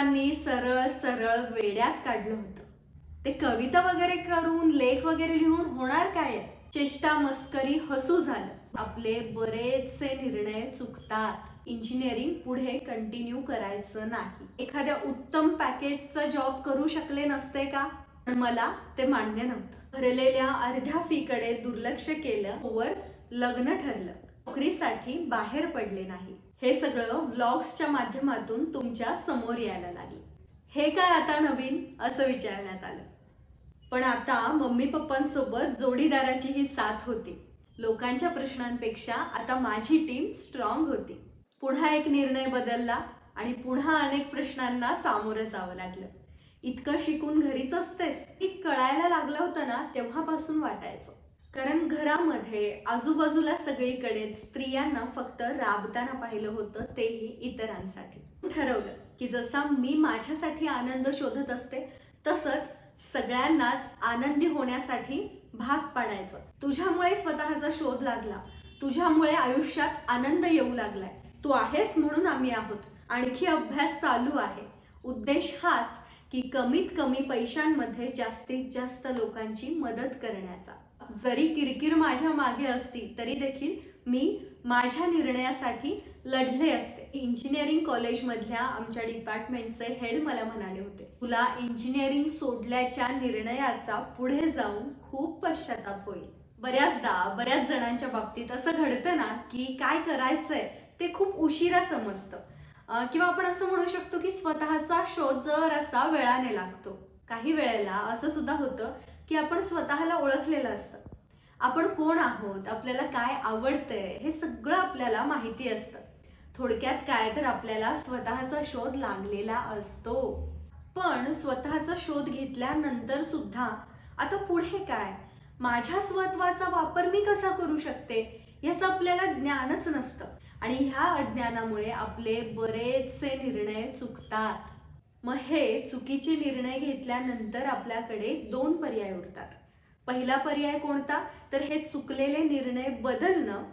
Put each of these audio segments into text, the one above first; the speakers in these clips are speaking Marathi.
लोकांनी सरळ सरळ वेड्यात काढलं होतं. ते कविता वगैरे करून लेख वगैरे लिहून होणार काय? चेष्टा मस्करी हसू झालं. आपले बरेचसे निर्णय चुकतात. इंजिनिअरिंग पुढे कंटिन्यू करायचं नाही. एखाद्या उत्तम पॅकेजचा जॉब करू शकले नसते का? पण मला ते मान्य नव्हतं. भरलेल्या अर्ध्या फीकडे दुर्लक्ष केलं. वर लग्न ठरलं. नोकरीसाठी बाहेर पडले नाही. हे सगळं व्लॉग्सच्या माध्यमातून तुमच्यासमोर यायला लागलं. हे काय आता नवीन? असं विचारण्यात आलं. पण आता मम्मी पप्पांसोबत जोडीदाराची ही साथ होती. लोकांच्या प्रश्नांपेक्षा आता माझी टीम स्ट्रॉंग होती. पुन्हा एक निर्णय बदलला आणि पुन्हा अनेक प्रश्नांना सामोरं जावं लागलं. इतकं शिकून घरीच असतेस की कळायला लागलं होतं ना तेव्हापासून वाटायचं. कारण घरामध्ये आजूबाजूला सगळीकडे स्त्रियांना फक्त राबताना पाहिलं होतं तेही इतरांसाठी. ठरवलं की जसा मी माझ्यासाठी आनंद शोधत असते तसंच सगळ्यांनाच आनंदी होण्यासाठी भाग पाडायचं. तुझ्यामुळे स्वतःचा शोध लागला. तुझ्यामुळे आयुष्यात आनंद येऊ लागलाय. तू आहेस म्हणून आम्ही आहोत. आणखी अभ्यास चालू आहे. उद्देश हाच की कमीत कमी पैशांमध्ये जास्तीत जास्त लोकांची मदत करण्याचा. जरी किरकिर माझ्या मागे असती तरी देखील मी माझ्या निर्णयासाठी लढले असते. इंजिनिअरिंग कॉलेजमधल्या आमच्या डिपार्टमेंटचे हेड मला म्हणाले होते तुला इंजिनिअरिंग सोडल्याच्या निर्णयाचा पुढे जाऊन खूप पश्चाताप होईल. बऱ्याचदा बऱ्याच जणांच्या बाबतीत असं घडतं ना की काय करायचंय ते खूप उशिरा समजतं. किंवा आपण असं म्हणू शकतो की स्वतःचा शोध जर असा वेळाने लागतो. काही वेळेला असं सुद्धा होतं की आपण स्वतःला ओळखलेलं असतं. आपण कोण आहोत आपल्याला काय आवडतंय हे सगळं आपल्याला माहिती असतं. थोडक्यात काय तर आपल्याला स्वतःचा शोध लागलेला असतो. पण स्वतःचा शोध घेतल्यानंतर सुद्धा आता पुढे काय? माझ्या स्वत्वाचा वापर मी कसा करू शकते? याचं आपल्याला ज्ञानच नसतं. आणि ह्या अज्ञानामुळे आपले बरेचसे निर्णय चुकतात. मग हे चुकीचे निर्णय घेतल्यानंतर आपल्याकडे दोन पर्याय उरतात. पहिला पर्याय कोणता? तर हे चुकलेले निर्णय बदलणं.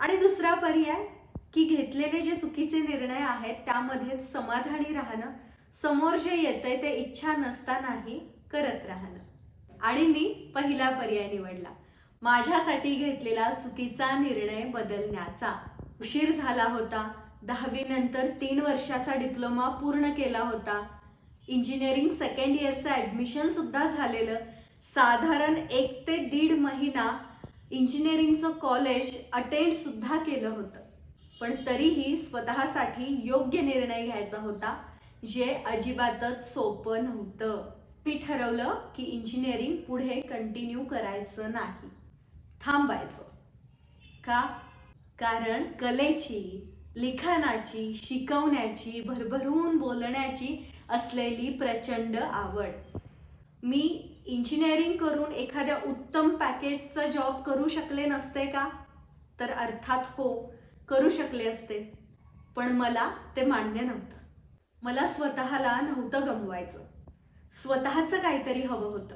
आणि दुसरा पर्याय की घेतलेले जे चुकीचे निर्णय आहेत त्यामध्येच समाधानी राहणं. समोर जे येतंय ते इच्छा नसतानाही करत राहणं. आणि मी पहिला पर्याय निवडला. माझ्यासाठी घेतलेला चुकीचा निर्णय बदलण्याचा. उशीर झाला होता. दहावीनंतर तीन वर्षाचा डिप्लोमा पूर्ण केला होता. इंजिनिअरिंग सेकंड इयरचं ॲडमिशनसुद्धा झालेलं. साधारण एक ते दीड महिना इंजिनिअरिंगचं कॉलेज अटेंडसुद्धा केलं होतं. पण तरीही स्वतःसाठी योग्य निर्णय घ्यायचा होता जे अजिबातच सोपं नव्हतं. मी ठरवलं की इंजिनिअरिंग पुढे कंटिन्यू करायचं नाही. थांबायचं. का? कारण कलेची. लिखाणाची शिकवण्याची भरभरून बोलण्याची असलेली प्रचंड आवड. मी इंजिनिअरिंग करून एखाद्या उत्तम पॅकेजचा जॉब करू शकले नसते का? तर अर्थात हो करू शकले असते. पण मला ते मान्य नव्हतं. मला स्वतःला नव्हतं गमवायचं. स्वतःचं काहीतरी हवं होतं.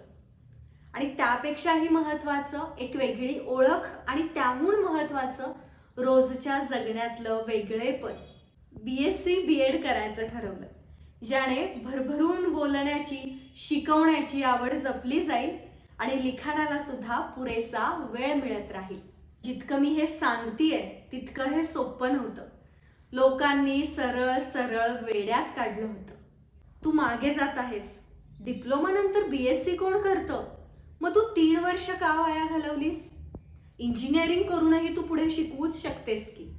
आणि त्यापेक्षाही महत्त्वाचं एक वेगळी ओळख आणि त्याहून महत्त्वाचं रोजच्या जगण्यातलं वेगळेपण B S C B Ed करायचं ठरवलं. ज्याने भरभरून बोलण्याची शिकवण्याची आवड जपली जाईल आणि लिखाणाला सुद्धा पुरेसा वेळ मिळत राहील. जितकं मी हे सांगतीये तितकं हे सोपं नव्हतं. लोकांनी सरळ सरळ वेड्यात काढलं होतं. तू मागे जात आहेस. डिप्लोमा नंतर बी एस सी कोण करतं? मग तू तीन वर्ष का वाया घालवलीस? इंजिनिअरिंग करूनही तू पुढे शिकवूच शकतेस की.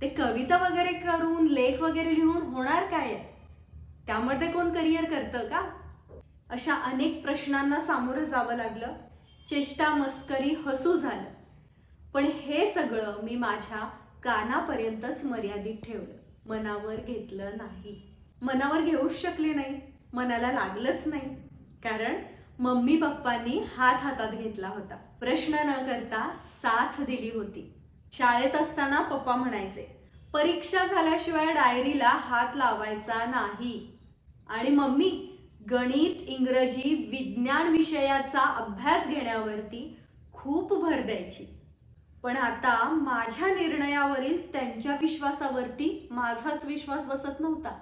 ते कविता वगैरे करून लेख वगैरे लिहून होणार काय? आहे त्यामध्ये कोण करिअर करतं का? अशा अनेक प्रश्नांना सामोरं जावं लागलं. चेष्टा मस्करी हसू झालं. पण हे सगळं मी माझ्या कानापर्यंतच मर्यादित ठेवलं. मनावर घेतलं नाही. मनावर घेऊच शकले नाही. मनाला लागलंच नाही. कारण मम्मी पप्पांनी हात हातात घेतला होता. प्रश्न न करता साथ दिली होती. शाळेत असताना पप्पा म्हणायचे परीक्षा झाल्याशिवाय डायरीला हात लावायचा नाही. आणि मम्मी गणित इंग्रजी विज्ञान विषयाचा अभ्यास घेण्यावरती खूप भर द्यायची. पण आता माझ्या निर्णयावरील त्यांच्या विश्वासावरती माझाच विश्वास बसत नव्हता.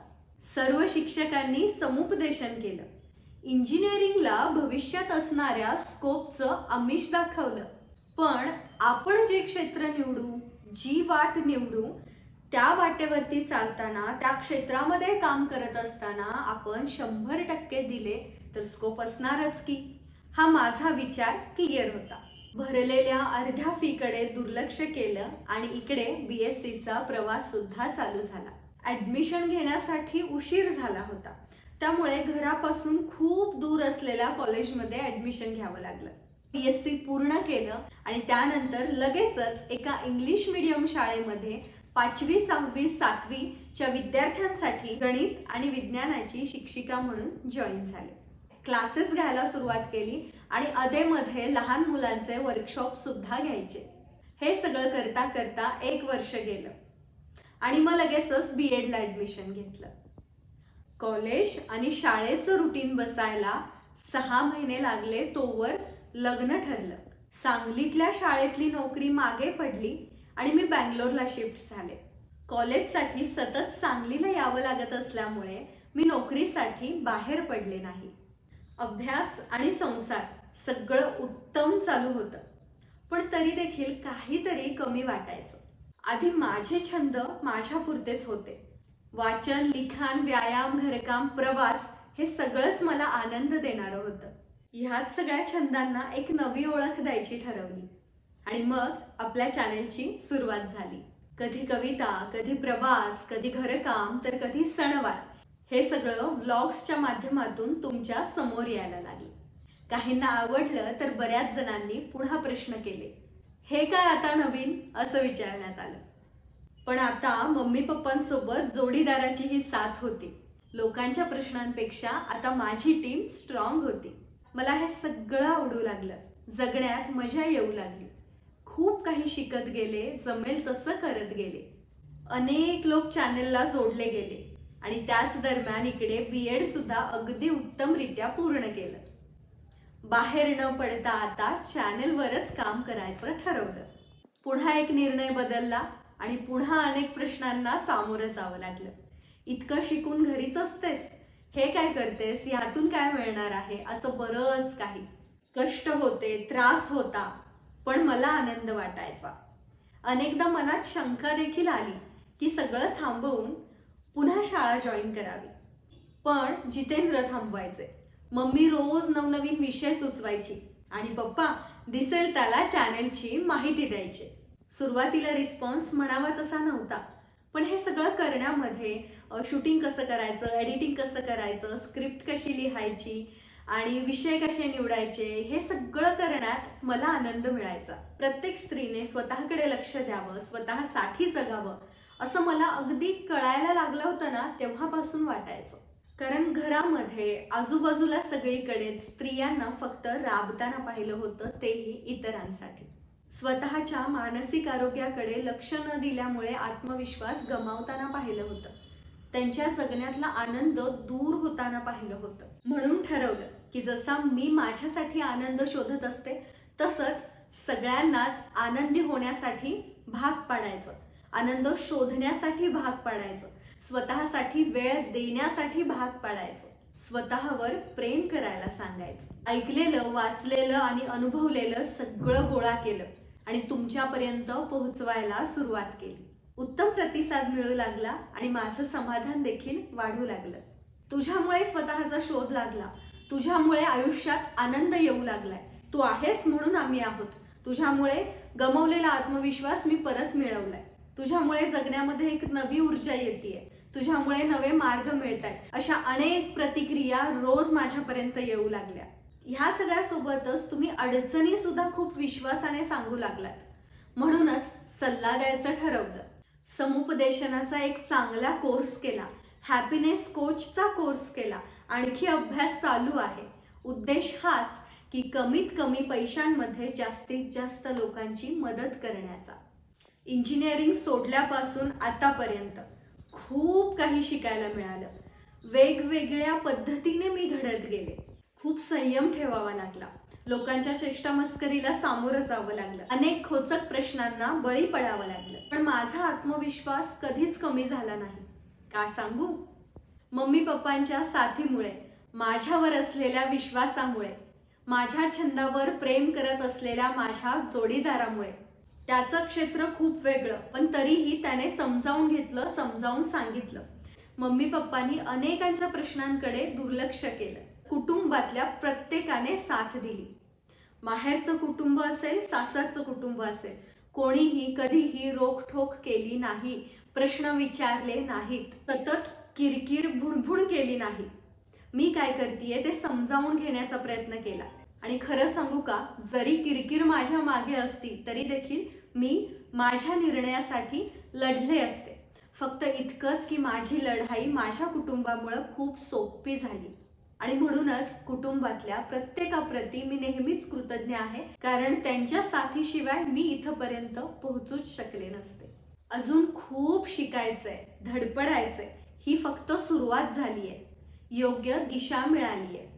सर्व शिक्षकांनी समुपदेशन केलं. इंजिनिअरिंगला भविष्यात असणाऱ्या स्कोपचं आमिष दाखवलं. पण आपण जे क्षेत्र निवडू जी वाट निवडू त्या वाटेवरती चालताना त्या क्षेत्रामध्ये काम करत असताना आपण शंभर टक्के दिले तर स्कोप असणारच की. हा माझा विचार क्लिअर होता. भरलेल्या अर्ध्या फीकडे दुर्लक्ष केलं आणि इकडे बी एस सीचा प्रवास सुद्धा चालू झाला. ॲडमिशन घेण्यासाठी उशीर झाला होता. त्यामुळे घरापासून खूप दूर असलेल्या कॉलेजमध्ये ॲडमिशन घ्यावं लागलं. बी एस सी पूर्ण केलं आणि त्यानंतर लगेचच एका इंग्लिश मिडियम शाळेमध्ये पाचवी सहावी सातवीच्या विद्यार्थ्यांसाठी गणित आणि विज्ञानाची शिक्षिका म्हणून जॉईन झाले. क्लासेस घ्यायला सुरुवात केली आणि अधेमध्ये लहान मुलांचे वर्कशॉप सुद्धा घ्यायचे. हे सगळं करता करता एक वर्ष गेलं. आणि मग लगेचच बी एडला ॲडमिशन घेतलं. कॉलेज आणि शाळेचं रुटीन बसायला सहा महिने लागले तोवर लग्न ठरलं. सांगलीतल्या शाळेतली नोकरी मागे पडली आणि मी बँगलोरला शिफ्ट झाले. कॉलेजसाठी सतत सांगलीला यावं लागत असल्यामुळे मी नोकरीसाठी बाहेर पडले नाही. अभ्यास आणि संसार सगळं उत्तम चालू होतं. पण तरी देखील काहीतरी कमी वाटायचं. आधी माझे छंद माझ्यापुरतेच होते. वाचन लिखाण व्यायाम घरकाम प्रवास हे सगळंच मला आनंद देणारं होतं. ह्याच सगळ्या छंदांना एक नवी ओळख द्यायची ठरवली. आणि मग आपल्या चॅनेलची सुरुवात झाली. कधी कविता कधी प्रवास कधी घरकाम तर कधी सणवार. हे सगळं व्लॉग्सच्या माध्यमातून तुमच्यासमोर यायला लागले. काहींना आवडलं तर बऱ्याच जणांनी पुन्हा प्रश्न केले. हे काय आता नवीन? असं विचारण्यात आलं. पण आता मम्मी पप्पांसोबत जोडीदाराची ही साथ होती. लोकांच्या प्रश्नांपेक्षा आता माझी टीम स्ट्रॉंग होती. मला हे सगळं आवडू लागलं. जगण्यात मजा येऊ लागली. खूप काही शिकत गेले जमेल तसं करत गेले. अनेक लोक चॅनलला जोडले गेले. आणि त्याच दरम्यान इकडे बी एड सुद्धा अगदी उत्तमरित्या पूर्ण केलं. बाहेर न पडता आता चॅनलवरच काम करायचं ठरवलं. पुन्हा एक निर्णय बदलला. आणि पुन्हा अनेक प्रश्नांना सामोरं जावं लागलं. इतकं शिकून घरीच असतेस. हे काय करतेस? यातून काय मिळणार आहे? असं बरंच काही. कष्ट होते त्रास होता पण मला आनंद वाटायचा. अनेकदा मनात शंका देखील आली की सगळं थांबवून पुन्हा शाळा जॉईन करावी. पण जितेंद्र थांबवायचे. मम्मी रोज नवनवीन विषय सुचवायची आणि पप्पा दिसेल त्याला चॅनेलची माहिती द्यायची. सुरुवातीला रिस्पॉन्स म्हणावा तसा नव्हता. पण हे सगळं करण्यामध्ये शूटिंग कसं करायचं एडिटिंग कसं करायचं स्क्रिप्ट कशी लिहायची आणि विषय कसे निवडायचे हे सगळं करण्यात मला आनंद मिळायचा. प्रत्येक स्त्रीने स्वतःकडे लक्ष द्यावं स्वतःसाठी जगावं असं मला अगदी कळायला लागलं होतं ना तेव्हापासून वाटायचं. कारण घरामध्ये आजूबाजूला सगळीकडे स्त्रियांना फक्त राबताना पाहिलं होतं तेही इतरांसाठी. स्वतःच्या मानसिक आरोग्याकडे लक्ष न दिल्यामुळे आत्मविश्वास गमावताना पाहिलं होतं. त्यांच्या जगण्यातला आनंद दूर होताना पाहिलं होतं. म्हणून ठरवलं की जसा मी माझ्यासाठी आनंद शोधत असते तसंच सगळ्यांनाच आनंदी होण्यासाठी भाग पाडायचं. आनंद शोधण्यासाठी भाग पाडायचं. स्वतःसाठी वेळ देण्यासाठी भाग पाडायचं. स्वतःवर प्रेम करायला सांगायचं. ऐकलेलं वाचलेलं आणि अनुभवलेलं सगळं गोळा केलं. आणि तुमच्यापर्यंत पोहोचवायला सुरुवात केली. उत्तम प्रतिसाद मिळू लागला आणि माझं समाधान देखील वाढू लागलं. तुझ्यामुळे स्वतःचा शोध लागला. तुझ्यामुळे आयुष्यात आनंद येऊ लागलाय. तू आहेस म्हणून आम्ही आहोत. तुझ्यामुळे गमवलेला आत्मविश्वास मी परत मिळवलाय. तुझ्यामुळे जगण्यामध्ये एक नवी ऊर्जा येते तुझ्यामुळे नवे मार्ग मिळत आहेत अशा अनेक प्रतिक्रिया रोज माझ्यापर्यंत येऊ लागल्या. ह्या सगळ्यासोबतच तुम्ही अडचणी सुद्धा खूप विश्वासाने सांगू लागलात. म्हणूनच सल्ला द्यायचं ठरवलं. समुपदेशनाचा एक चांगला कोर्स केला. हॅपीनेस कोचचा कोर्स केला. आणखी अभ्यास चालू आहे. उद्देश हाच की कमीत कमी पैशांमध्ये जास्तीत जास्त लोकांची मदत करण्याचा. इंजिनिअरिंग सोडल्यापासून आतापर्यंत खूप काही शिकायला मिळालं. वेगवेगळ्या पद्धतीने मी घडत गेले. खूप संयम ठेवावा लागला. लोकांच्या चेष्टामस्करीला सामोरं जावं लागलं. अनेक खोचक प्रश्नांना बळी पडावं लागलं. पण माझा आत्मविश्वास कधीच कमी झाला नाही. का सांगू? मम्मी पप्पांच्या साथीमुळे माझ्यावर असलेल्या विश्वासामुळे माझ्या छंदावर प्रेम करत असलेल्या माझ्या जोडीदारामुळे. त्याचं क्षेत्र खूप वेगळं पण तरीही त्याने समजावून घेतलं समजावून सांगितलं. मम्मी पप्पांनी अनेकांच्या प्रश्नांकडे दुर्लक्ष केलं. कुटुंबातल्या प्रत्येकाने साथ दिली. माहेरचं कुटुंब असेल सासरचं कुटुंब असेल कोणीही कधीही रोखठोक केली नाही प्रश्न विचारले नाहीत सतत किरकिर भुणभुण केली नाही. मी काय करतेय ते समजावून घेण्याचा प्रयत्न केला. आणि खरं सांगू का जरी किरकिर माझ्या मागे असती तरी देखील मी माझ्या निर्णयासाठी लढले असते. फक्त इतकंच की माझी लढाई माझ्या कुटुंबामुळं खूप सोपी झाली. आणि म्हणूनच कुटुंबातल्या प्रत्येकाप्रती मी नेहमीच कृतज्ञ आहे कारण त्यांच्या साथीशिवाय मी इथपर्यंत पोहोचूच शकले नसते. अजून खूप शिकायचंय धडपडायचंय ही फक्त सुरुवात झाली आहे योग्य दिशा मिळाली आहे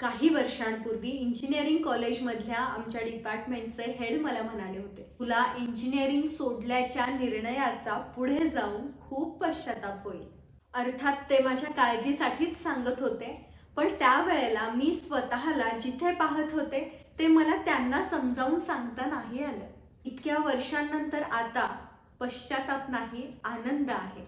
काही वर्षांपूर्वी इंजिनिअरिंग कॉलेजमधल्या आमच्या डिपार्टमेंटचे हेड मला म्हणाले होते तुला इंजिनिअरिंग सोडल्याच्या निर्णयाचा पुढे जाऊन खूप पश्चाताप होईल. अर्थात ते माझ्या काळजीसाठीच सांगत होते पण त्यावेळेला मी स्वतःला जिथे पाहत होते ते मला त्यांना समजावून सांगता नाही आलं. इतक्या वर्षांनंतर आता पश्चाताप नाही आनंद आहे.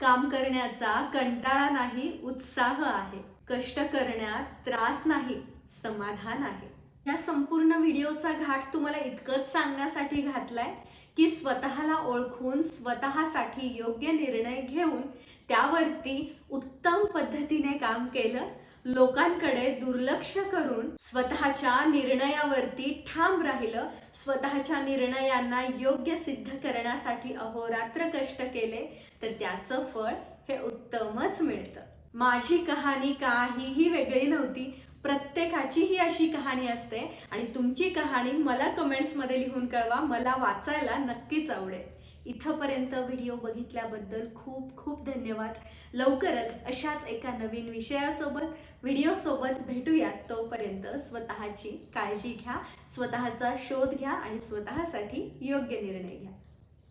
काम करण्याचा कंटाळा नाही उत्साह आहे. कष्ट करण्यात त्रास नाही समाधान आहे. या संपूर्ण व्हिडिओचा घाट तुम्हाला इतकंच सांगण्यासाठी घातलाय की स्वतःला ओळखून स्वतःसाठी योग्य निर्णय घेऊन त्यावरती उत्तम पद्धतीने काम केलं लोकांकडे दुर्लक्ष करून स्वतःच्या निर्णयावरती ठाम राहिलं स्वतःच्या निर्णयांना योग्य सिद्ध करण्यासाठी अहोरात्र कष्ट केले तर त्याचं फळ हे उत्तमच मिळतं. माझी कहाणी काहीही वेगळी नव्हती प्रत्येकाची ही अशी कहाणी असते आणि तुमची कहाणी मला कमेंट्समध्ये लिहून कळवा. मला वाचायला नक्कीच आवडेल. इथंपर्यंत व्हिडिओ बघितल्याबद्दल खूप खूप धन्यवाद. लवकरच अशाच एका नवीन विषयासोबत व्हिडिओसोबत भेटूयात तोपर्यंत स्वतःची काळजी घ्या स्वतःचा शोध घ्या आणि स्वतःसाठी योग्य निर्णय घ्या.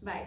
बाय